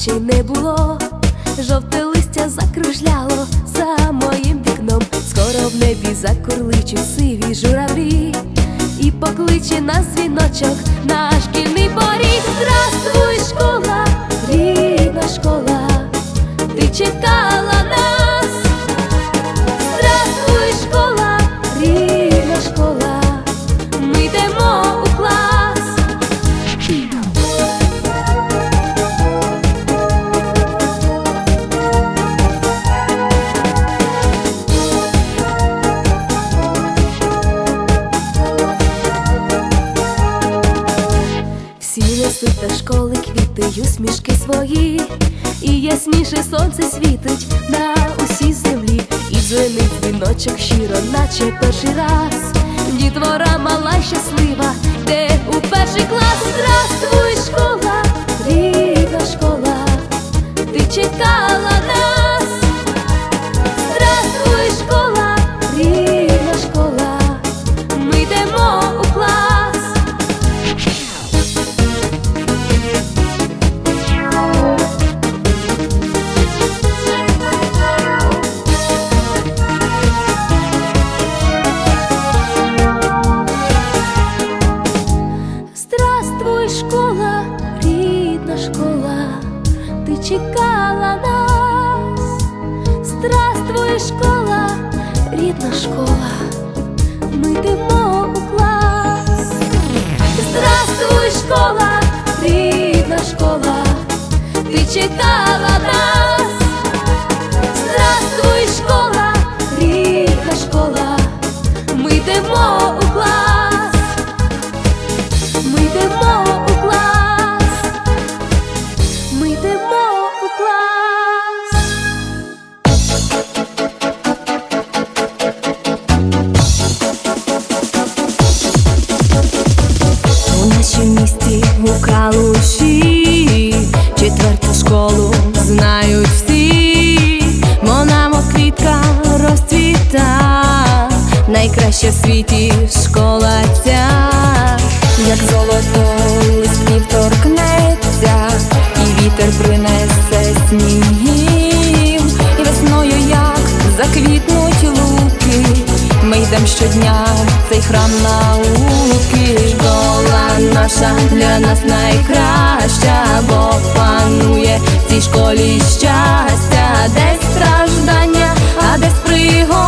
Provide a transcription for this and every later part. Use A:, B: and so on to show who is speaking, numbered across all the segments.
A: ночі не було, жовте листя закружляло за моїм вікном, скоро в небі закурличі сиві журавлі, і покличе на дзвіночок на шкільний поріг. Здравствуй, школа, рідна школа, ти чекала. Школи квіти усмішки свої, і ясніше сонце світить на усій землі, і дзвенить дзвіночок щиро, наче перший раз. Дітвора мала щаслива, де у перший клас. Здравствуй, школа, школа, рідна школа, ми йдемо у клас. Здравствуй, школа, рідна школа, ти читала нас.
B: Найкраща в світі школа ця, як золото листків торкнеться, і вітер принесе снігів, і весною як заквітнуть луки. Ми йдем щодня в цей храм науки. Школа наша для нас найкраща, бо панує в цій школі щастя, десь страждання, а десь пригода,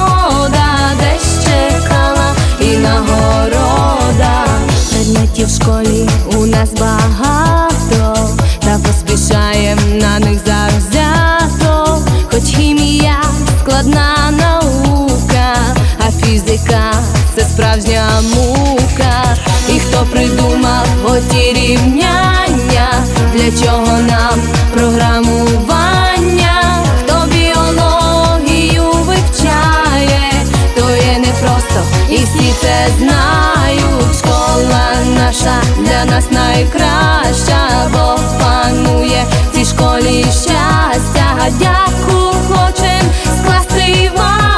B: придумав оті рівняння, для чого нам програмування, хто біологію вивчає, то є непросто, і всі це знають. Школа наша для нас найкраща, бо панує в цій школі щастя. Дяку хочем скласти вам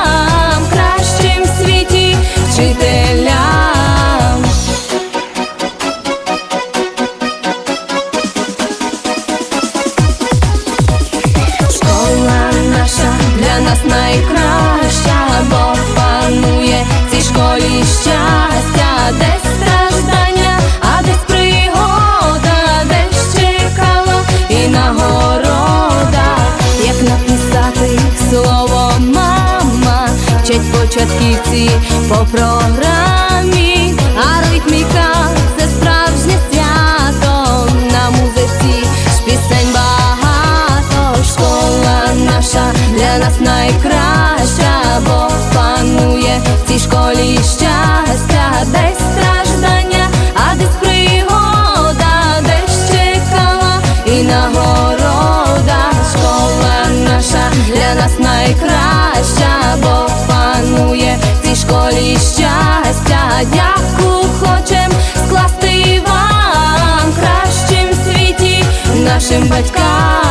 B: початківці по програмі, а ритміка це справжнє свято на музиці ж пісень багато. Школа наша для нас найкраща, бо панує в цій школі нашим батькам.